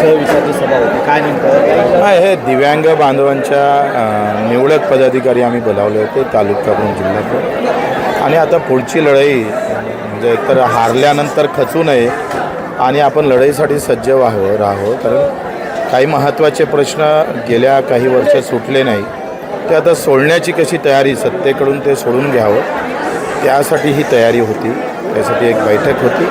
सभा होती. काय नेमकं? हा हे दिव्यांग बांधवांच्या अ, निवडक पदाधिकारी आम्ही बोलावले होते तालुक्यातून जिल्ह्यातून आणि आता पुढची लढाई म्हणजे एकतर हारल्यानंतर खचू नये आणि आपण लढाईसाठी सज्ज व्हावं राहावं. कारण काही महत्त्वाचे प्रश्न गेल्या काही वर्ष सुटले नाही. ते आता सोडण्याची कशी तयारी सत्तेकडून ते सोडून घ्यावं त्यासाठी ही तयारी होती. त्यासाठी एक बैठक होती.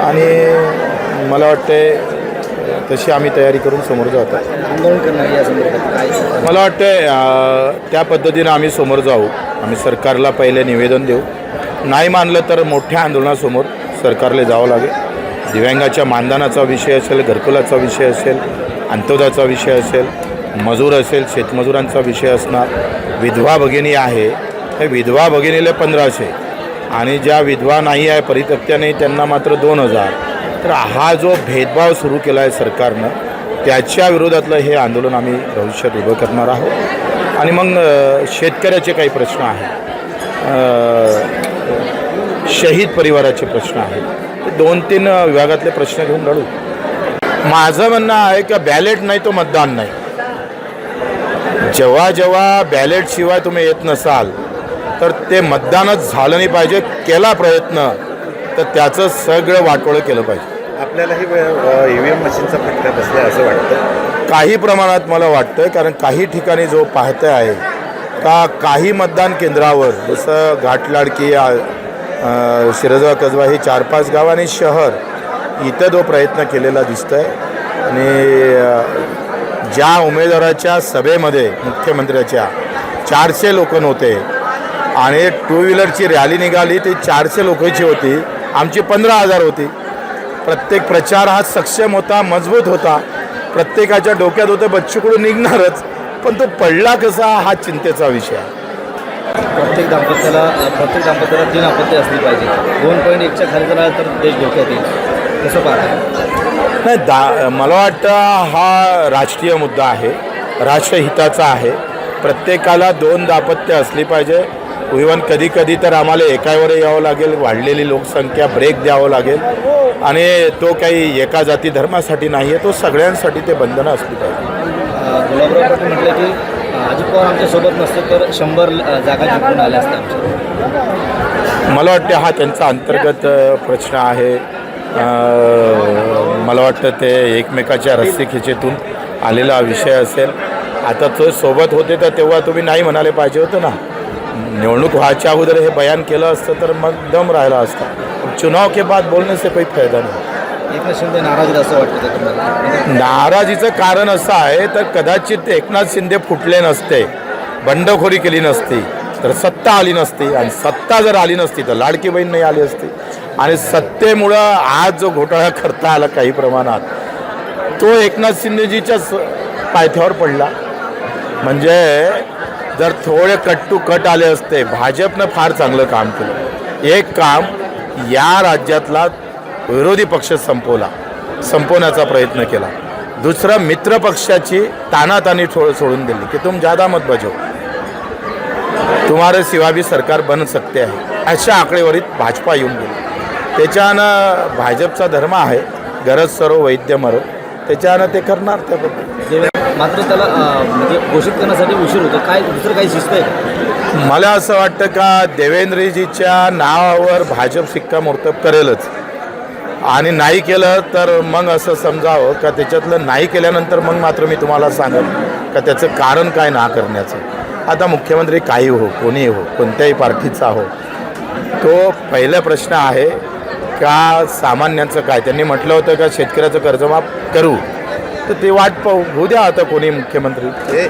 आणि मला वाटते तशी आम्ही तयारी करून समोर जात आंदोलन करणार या संदर्भात काय? मला वाटतं त्या पद्धतीनं आम्ही समोर जाऊ. आम्ही सरकारला पहिले निवेदन देऊ. नाही मानलं तर मोठ्या आंदोलनासमोर सरकारला जावं लागेल. दिव्यांगाच्या मानधनाचा विषय असेल घरकुलाचा विषय असेल अंत्योदयाचा विषय असेल मजूर असेल शेतमजुरांचा विषय असणार. विधवा भगिनी आहे. हे विधवा भगिनीला पंधराशे. आणि ज्या विधवा नाही आहे परितक्त्या त्यांना मात्र दोन हजार. तर हा जो भेदभाव सुरू केला आहे सरकारनं त्याच्या विरोधातलं हे आंदोलन आम्ही भविष्यात उभं करणार आहोत. आणि मग शेतकऱ्याचे काही प्रश्न आहेत. शहीद परिवाराचे प्रश्न आहेत. दोन तीन विभागातले प्रश्न घेऊन लढू. माझं म्हणणं आहे की बॅलेट नाही तो मतदान नाही. जेव्हा जेव्हा बॅलेटशिवाय तुम्ही येत नसाल तर ते मतदानच झालं नाही पाहिजे केला प्रयत्न तर त्याचं सगळं वाटोळं केलं पाहिजे. आपल्यालाही ई व्ही एम मशीनचा फटका बसला असं वाटतं. काही प्रमाणात मला वाटतं कारण काही ठिकाणी जो पाहतं आहे का काही मतदान केंद्रावर जसं घाटलाडकी आ- शिरजवा कसबा ही चार पाच गाव आणि शहर इथं जो प्रयत्न केलेला दिसतोय. आणि ज्या उमेदवाराच्या सभेमध्ये मुख्यमंत्र्याच्या चारशे लोक नव्हते. आणि टू व्हीलरची रॅली निघाली ती चारशे लोकांची होती. आमची पंधरा हजार होती. प्रत्येक प्रचार हा सक्षम होता मजबूत होता. प्रत्येकाच्या डोक्यात होतं बच्चूकडून निघणारच पण तो पडला कसा हा चिंतेचा विषय आहे. प्रत्येक दाम्पत्याला प्रत्येक दाम्पत्याला तीन आपत्ती असली पाहिजे. दोन पॉईंट एकच्या खाली जर तर देश धोक्यात येईल. कसं पाहता नाही दा मला वाटतं हा राष्ट्रीय मुद्दा आहे. राष्ट्रहिताचा आहे. प्रत्येकाला दोन दापत्य असली पाहिजे. इव्हन कधी कधी तर आम्हाला एकावर यावं लागेल वाढलेली लोकसंख्या ब्रेक द्यावं लागेल. आणि तो काही एका जाती धर्मासाठी नाही आहे तो सगळ्यांसाठी ते बंधनं असली पाहिजे. म्हटलं की अजित पवार आमच्यासोबत नसते तर शंभर जागा जिंकून आल्या आमच्या. मला वाटते हा त्यांचा अंतर्गत प्रश्न आहे. मला वाटतं ते एकमेकाच्या रस्सीखिचेतून आलेला विषय असेल. आता तो सोबत होते तर तेव्हा तुम्ही नाही म्हणाले पाहिजे होतं ना. निवडणूक व्हायच्या अगोदर हे बयान केलं असतं तर मग दम राहिला असता. चुनाव के बाद बोलने से कोई फायदा नाही. एकनाथ शिंदे नाराज असं वाटतं तुम्हाला? नाराजीचं कारण असं आहे तर कदाचित एकनाथ शिंदे फुटले नसते बंडखोरी केली नसती तर सत्ता आली नसती आणि सत्ता जर आली नसती तर लाडकी बहीण नाही आली असती. आणि सत्तेमुळं आज जो घोटाळा करता आला काही प्रमाणात तो एकनाथ शिंदेजीच्या स- पायथ्यावर पडला. म्हणजे जर थोडे कट टू कट आले असते भाजपनं फार चांगलं काम केलं. एक काम या राज्यातला विरोधी पक्ष संपवला संपवण्याचा प्रयत्न केला. दुसरं मित्र पक्षाची तानातानी थोडं सोडून दिली की तुम ज्यादा मत बजो. तुम्हारे सिवा भी सरकार बन सकते आहे. अशा आकडेवारीत भाजपा येऊन गेली. त्याच्यानं भाजपचा धर्म आहे गरज सरो वैद्य मरो. त्याच्यानं ते करणार त्याबद्दल. मात्र त्याला म्हणजे घोषित करण्यासाठी उशीर होतो. काय दुसरं काही शिस्त आहे मला असं वाटतं का देवेंद्रजीच्या नावावर भाजप शिक्कामोर्तब करेलच. आणि नाही केलं तर मग असं समजावं का त्याच्यातलं नाही केल्यानंतर मग मात्र मी तुम्हाला सांगेन का त्याचं कारण काय ना करण्याचं. आता मुख्यमंत्री काही हो कोणीही हो कोणत्याही पार्टीचा हो तो पहिला प्रश्न आहे का सामान्यांचं काय? त्यांनी म्हटलं होतं का शेतकऱ्याचं कर्जमाफ करू. तर ते वाट पाहू. होऊ द्या आता कोणी मुख्यमंत्री. हे.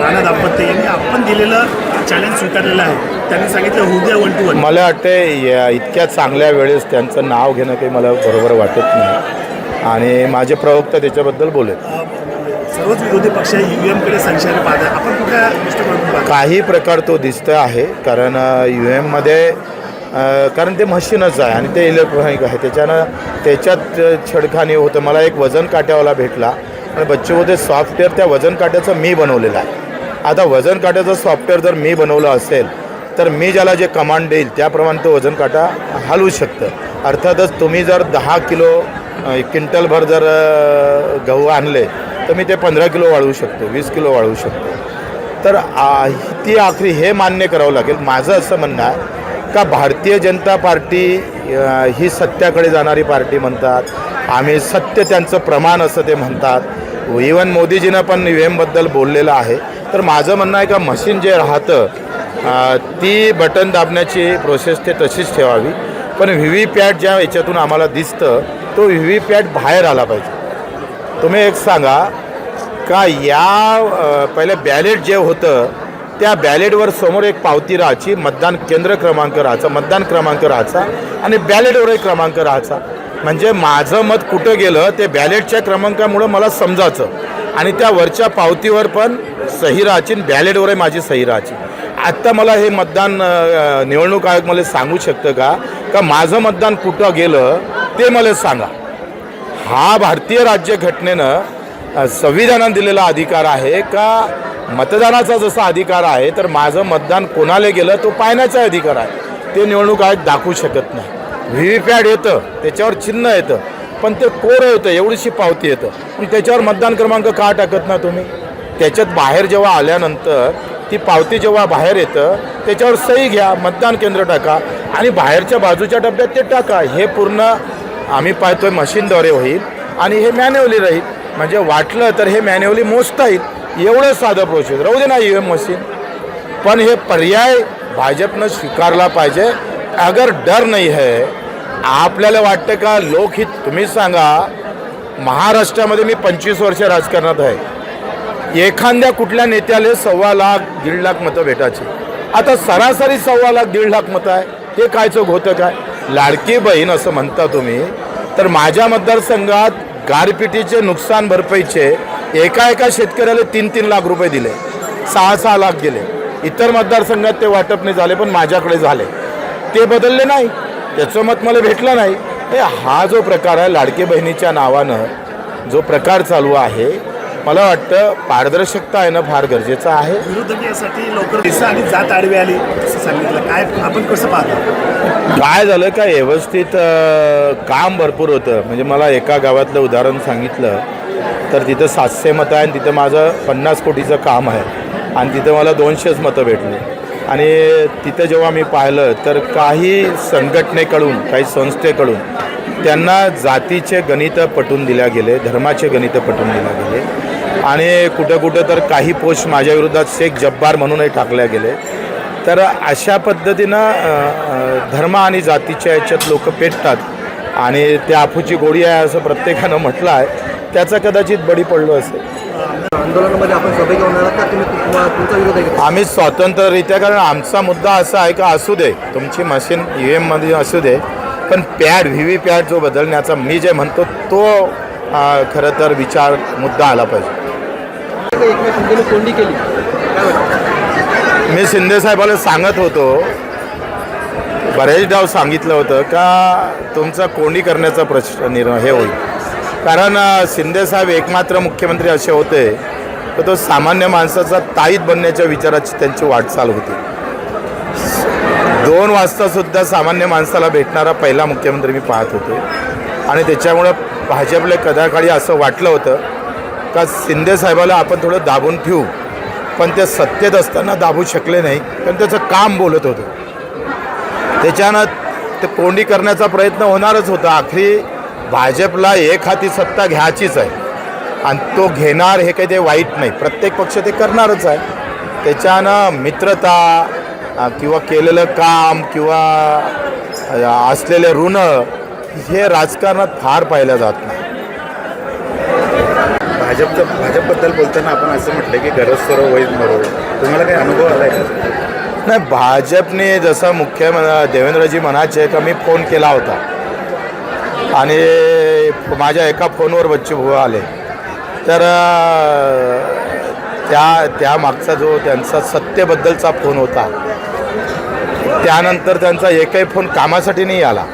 राणा दाम्पत्य यांनी आपण दिलेलं चॅलेंज स्वीकारलेलं आहे. त्यांनी सांगितलं होऊ द्या वन टू वन मला वाटते या इतक्या चांगल्या वेळेस त्यांचं नाव घेणं काही मला बरोबर वाटत नाही. आणि माझे प्रवक्ता त्याच्याबद्दल बोलेत. सर्वच विरोधी पक्ष व्ही एमकडे संशयाने पाहत आहे आपण कुठल्या दृष्टिकोनातून पाहता काही प्रकार तो दिसतो आहे कारण यू एममध्ये कारण ते मशीनच आहे आणि ते इलेक्ट्रॉनिक आहे. त्याच्यानं त्याच्यात छडखानी होतं. मला एक वजन काट्यावाला भेटला. आणि बच्चूमध्ये सॉफ्टवेअर त्या वजन काट्याचं मी बनवलेलं आहे. आता वजन काट्याचं सॉफ्टवेअर जर मी बनवलं असेल तर मी ज्याला जे कमांड देईल त्याप्रमाणे तो वजन काटा हलवू शकतं. अर्थातच तुम्ही जर दहा किलो एक क्विंटलभर जर गहू आणले तर मी ते पंधरा किलो वाढवू शकतो वीस किलो वाढवू शकतो. तर ती आखरी हे मान्य करावं लागेल. माझं असं म्हणणं आहे का भारतीय जनता पार्टी ही सत्याकडे जाणारी पार्टी म्हणतात. आम्ही सत्य त्यांचं प्रमाण असं ते म्हणतात. इवन मोदीजीनं पण ई व्ही एमबद्दल बोललेलं आहे. तर माझं म्हणणं आहे का मशीन जे राहतं ती बटन दाबण्याची प्रोसेस ते तशीच ठेवावी. पण व्ही व्ही पॅट ज्या याच्यातून आम्हाला दिसतं तो व्ही व्ही पॅट बाहेर आला पाहिजे. तुम्ही एक सांगा का या पहिलं पहिले बॅलेट जे होतं त्या बॅलेटवर समोर एक पावती राहायची. मतदान केंद्र क्रमांक राहायचा मतदान क्रमांक राहायचा आणि बॅलेटवरही क्रमांक राहायचा. म्हणजे माझं मत कुठं गेलं ते बॅलेटच्या क्रमांकामुळं मला समजायचं. आणि त्या वरच्या पावतीवर पण सही राहायची आणि बॅलेटवरही माझी सही राहायची. आत्ता मला हे मतदान निवडणूक आयोग मला सांगू शकतं का? का माझं मतदान कुठं गेलं ते मला सांगा. हा भारतीय राज्यघटनेनं संविधानानं दिलेला अधिकार आहे का मतदानाचा जसा अधिकार आहे तर माझं मतदान कोणाला गेलं तो पाहण्याचा अधिकार आहे. ते निवडणूक आयोग दाखवू शकत नाही. व्ही व्ही पॅड येतं त्याच्यावर चिन्ह येतं पण ते कोरं येतं एवढीशी पावती येतं. पण त्याच्यावर मतदान क्रमांक का टाकत ना तुम्ही? त्याच्यात बाहेर जेव्हा आल्यानंतर ती पावती जेव्हा बाहेर येतं त्याच्यावर सही घ्या मतदान केंद्र टाका आणि बाहेरच्या बाजूच्या डब्यात ते टाका. हे पूर्ण आम्ही पाहतोय मशीनद्वारे होईल आणि हे मॅन्युअली राहील. म्हणजे वाटलं तर हे मॅन्युअली मोजता येईल. एवढं साधं प्रोसेस राहू दे ना ई एम मशीन पण हे पर्याय भाजपनं स्वीकारला पाहिजे. अगर डर नाही आहे आपल्याला वाटतं का लोकहित तुम्ही सांगा महाराष्ट्रामध्ये मी पंचवीस वर्ष राजकारणात आहे. एखाद्या कुठल्या नेत्याला सव्वा लाख दीड लाख मतं भेटायची. आता सरासरी सव्वा लाख दीड लाख मतं आहे. ते काय चौक होतं काय? लाडकी बहीण असं म्हणता तुम्ही. तर माझ्या मतदारसंघात गारपिटीचे नुकसान भरपाईचे एका एका शेतकऱ्याला तीन तीन लाख रुपये दिले. सहा सहा लाख गेले. इतर मतदारसंघात ते वाटप नाही झाले पण माझ्याकडे झाले. ते बदलले नाही. त्याचं मत मला भेटलं नाही. हे हा जो प्रकार आहे लाडके बहिणीच्या नावानं जो प्रकार चालू आहे मला वाटतं पारदर्शकता येणं फार गरजेचं आहे. विरोधक यासाठी लवकर दिसा आणि जात आडवी आली असं सांगितलं. काय आपण कसं पाहतो? काय झालं का व्यवस्थित काम भरपूर होतं. म्हणजे मला एका गावातलं उदाहरण सांगितलं तर तिथं सातशे मतं आहे आणि तिथं माझं पन्नास कोटीचं काम आहे. आणि तिथं मला दोनशेच मतं भेटली. आणि तिथं जेव्हा मी पाहिलं तर काही संघटनेकडून काही संस्थेकडून त्यांना जातीचे गणितं पटवून दिल्या गेले धर्माचे गणितं पटवून दिल्या गेले. आणि कुठं कुठं तर काही पोस्ट माझ्या विरोधात शेख जब्बार म्हणूनही टाकल्या गेले. तर अशा पद्धतीनं धर्म आणि जातीच्या याच्यात लोक पेटतात. आणि ते आफूची गोडी आहे असं प्रत्येकानं म्हटलं आहे. त्याचा कदाचित बळी पडलो असेल. आंदोलनामध्ये आपण सहभागी होणार आहात का? तुम्ही तुमचा विरोध आहे का? आम्ही स्वतंत्ररित्या कारण आमचा मुद्दा असा आहे का असू दे. तुमची मशीन ई एममध्ये असू दे. पण पॅड व्ही व्ही पॅड जो बदलण्याचा मी जे म्हणतो तो अ, खरं तर विचार मुद्दा आला पाहिजे. एकनाथ शिंदेने म्हणजे कोंडी केली. मी शिंदे साहेबाला सांगत होतो. बरेच डाव सांगितलं होतं का तुमचा कोंडी करण्याचा प्रश्न निर्णय हे होईल. कारण शिंदेसाहेब शिंदे साहेब एकमात्र मुख्यमंत्री असे होते. तर तो सामान्य माणसाचा ताईत बनण्याच्या विचाराची त्यांची वाटचाल होती. दोन वाजतासुद्धा सामान्य माणसाला भेटणारा पहिला मुख्यमंत्री मी पाहत होतो. आणि त्याच्यामुळं भाजपला कदाकाळी असं वाटलं होतं का शिंदे साहेबाला आपण थोडं दाबून ठेवू. पण ते सत्तेत असताना दाबू शकले नाही. कारण त्याचं काम बोलत होतं. त्याच्यानं ते कोंडी करण्याचा प्रयत्न होणारच होता. आखरी भाजपला एक हाती सत्ता घ्यायचीच आहे. आणि तो घेणार हे काही ते वाईट नाही. प्रत्येक पक्ष ते करणारच आहे. त्याच्यानं मित्रता किंवा केलेलं काम किंवा असलेले ऋण हे राजकारणात फार पाहिलं जात नाही. भाजपचं भाजपबद्दल बोलताना आपण असं म्हटलं की गरज सर्व वैध मरो तुम्हाला काही अनुभव आला आहे का? नाही भाजपने जसं मुख्य देवेंद्रजी म्हणायचे का मी फोन केला होता. आणि माझ्या एका फोनवर बच्चू भाऊ आले. तर त्या त्या मागचा जो त्यांचा सत्तेबद्दलचा फोन होता त्यानंतर त्यांचा एकही फोन कामासाठी नाही आला.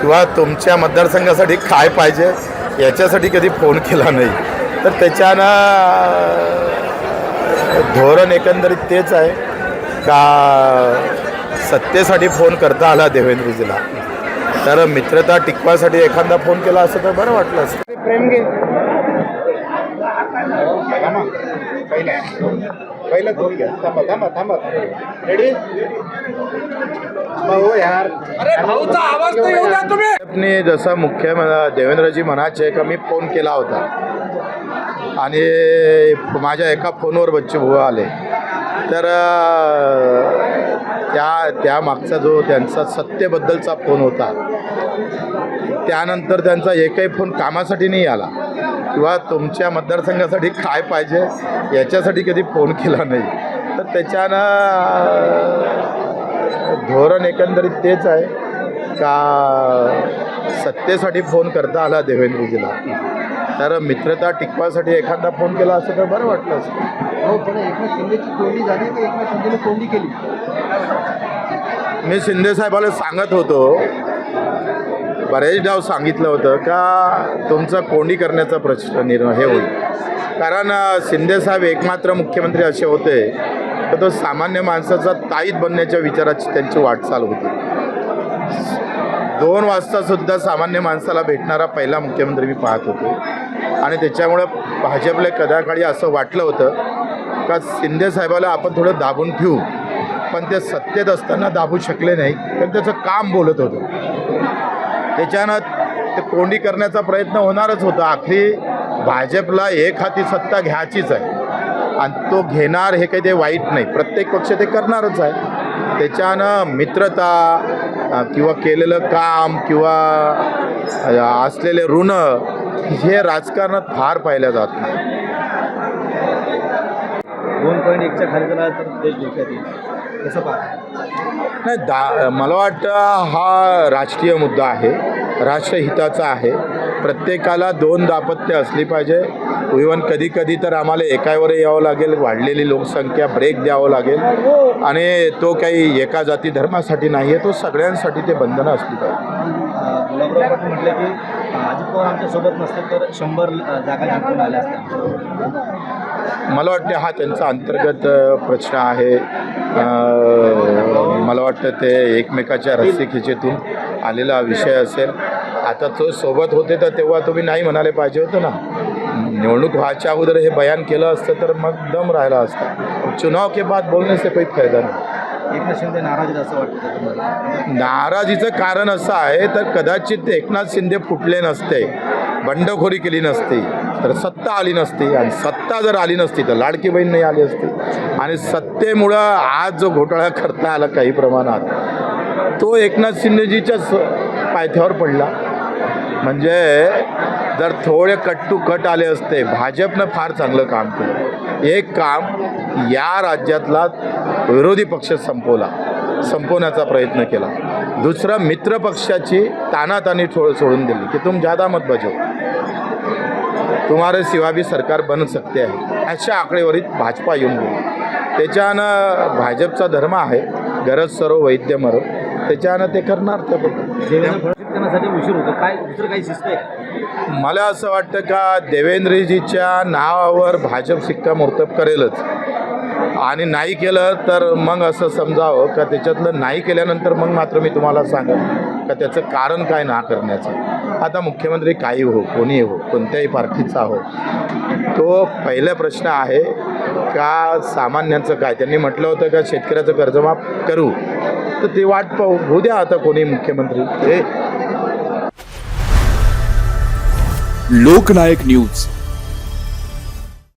किंवा तुमच्या मतदारसंघासाठी काय पाहिजे याच्यासाठी कधी फोन केला नाही. तर त्याच्यानं धोरण एकंदरीत तेच आहे. का सत्तेसाठी फोन करता आला देवेंद्रजीला. तर मित्रता टिकवासाठी एखादा फोन केला असतं तर बरं वाटलं असतं. प्रेम घे. पहिला दोन घ्या. थांबा थांबा थांबा. रेडी हो यार. भाजपने जसं मुख्य देवेंद्रजी म्हणायचे का मी फोन केला होता. आणि माझ्या एका फोनवर बच्चू भाऊ आले. तर त्या त्या मागचा जो त्यांचा सत्तेबद्दलचा फोन होता त्यानंतर त्यांचा एकही फोन कामासाठी नाही आला किंवा तुमच्या मतदारसंघासाठी काय पाहिजे याच्यासाठी कधी फोन केला नाही. तर त्याच्यानं धोरण एकंदरीत तेच आहे का सत्तेसाठी फोन करता आला देवेंद्रजीला? तर मित्रता टिकवासाठी एखादा फोन केला असतं तर बरं वाटलं असतं. हो पण एकनाथ शिंदेची कोंडी झाली का एकनाथ शिंदेने कोंडी केली? मी शिंदे साहेबाला सांगत होतो. बरेच डाव सांगितलं होतं का तुमचा कोंडी करण्याचा प्रश्न निर्णय हे होईल. कारण अ, शिंदे साहेब एकमात्र मुख्यमंत्री असे होते. तर तो सामान्य माणसाचा ताईत बनण्याच्या विचाराची त्यांची वाटचाल होती. दोन वाजता सुद्धा सामान्य माणसाला भेटणारा पहिला मुख्यमंत्री मी पाहत होतो. आणि त्याच्यामुळं भाजपला कदाकाळी असं वाटलं होतं का शिंदे साहेबाला आपण थोडं दाबून ठेवू. पण ते सत्तेत असताना दाबू शकले नाही तर त्याचं काम बोलत होतं. त्याच्यानं ते कोंडी करण्याचा प्रयत्न होणारच होता. आखरी भाजपला एक हाती सत्ता घ्यायचीच आहे. आणि तो घेणार हे काही ते वाईट नाही. प्रत्येक पक्ष ते करणारच आहे. त्याच्यानं मित्रता किंवा केलेलं काम किंवा असलेले ऋण हे राजकारणात फार पाहिल्या जात नाही. दोन पॉईंट एकच्या खाली तर देश धोक्यात येईल. कसं पाहता? नाही दा मला वाटतं हा राजकीय मुद्दा आहे. राष्ट्रहिताचा आहे. प्रत्येकाला दोन दापत्य असली पाहिजे. इवन कधी कधी तर आम्हाला एकावर यावं लागेल वाढलेली लोकसंख्या ब्रेक द्यावं लागेल. आणि तो काही एका जाती धर्मासाठी नाही आहे तो सगळ्यांसाठी ते बंधनं असली पाहिजे. म्हटलं की अजित पवार आमच्यासोबत नसते तर शंभर जागा जिंकून आल्या असत्या. मला वाटते हा त्यांचा अंतर्गत प्रश्न आहे. मला वाटतं ते एकमेकाच्या रस्सीखिचेतून आलेला विषय असेल. आता तो सोबत होते तर तेव्हा तुम्ही नाही म्हणाले पाहिजे होतं ना. निवडणूक व्हायच्या अगोदर हे बयान केलं असतं तर मग दम राहिला असता. चुनाव के बाद बोलने से कोई फायदा नाही. एकनाथ शिंदे नाराज आहेत असं वाटतं तुम्हाला? नाराजीचं कारण असं आहे तर कदाचित एकनाथ शिंदे फुटले नसते बंडखोरी केली नसती तर सत्ता आली नसती आणि सत्ता जर आली नसती तर लाडकी बहीण नाही आली असती. आणि सत्तेमुळं आज जो घोटाळा करता आला काही प्रमाणात तो एकनाथ शिंदेजीच्याच पायथ्यावर पडला. म्हणजे जर थोडे कट टू कट आले असते भाजपनं फार चांगलं काम केलं. एक काम या राज्यातला विरोधी पक्ष संपवला संपवण्याचा प्रयत्न केला. दुसरं मित्र पक्षाची तानातानी थोडं सोडून दिली की तुम ज़्यादा मत बजाओ. तुम्हारे सिवा भी सरकार बन सकते आहे अशा आकडेवारीत भाजपा येऊन गेली. त्याच्यानं भाजपचा धर्म आहे गरज सर्व वैद्य मरो. त्याच्यानं ते करणार त्या उशीर होतो. काय दुसरं काही शिस्त आहे मला असं वाटतं का देवेंद्रजीच्या नावावर भाजप शिक्कामोर्तब करेलच. आणि नाही केलं तर मग असं समजावं का त्याच्यातलं नाही केल्यानंतर मग मात्र मी तुम्हाला सांगेन का त्याचं कारण काय ना करण्याचं. आता मुख्यमंत्री काही हो कोणी हो कोणत्याही पार्टीचा हो. तो पहिला प्रश्न आहे का सामान्यांचं काय? त्यांनी म्हटलं होतं का शेतकऱ्याचं कर्जमाफ करू? तर ते वाट पाहू. होऊ द्या आता कोणी मुख्यमंत्री. हे लोकनायक न्यूज.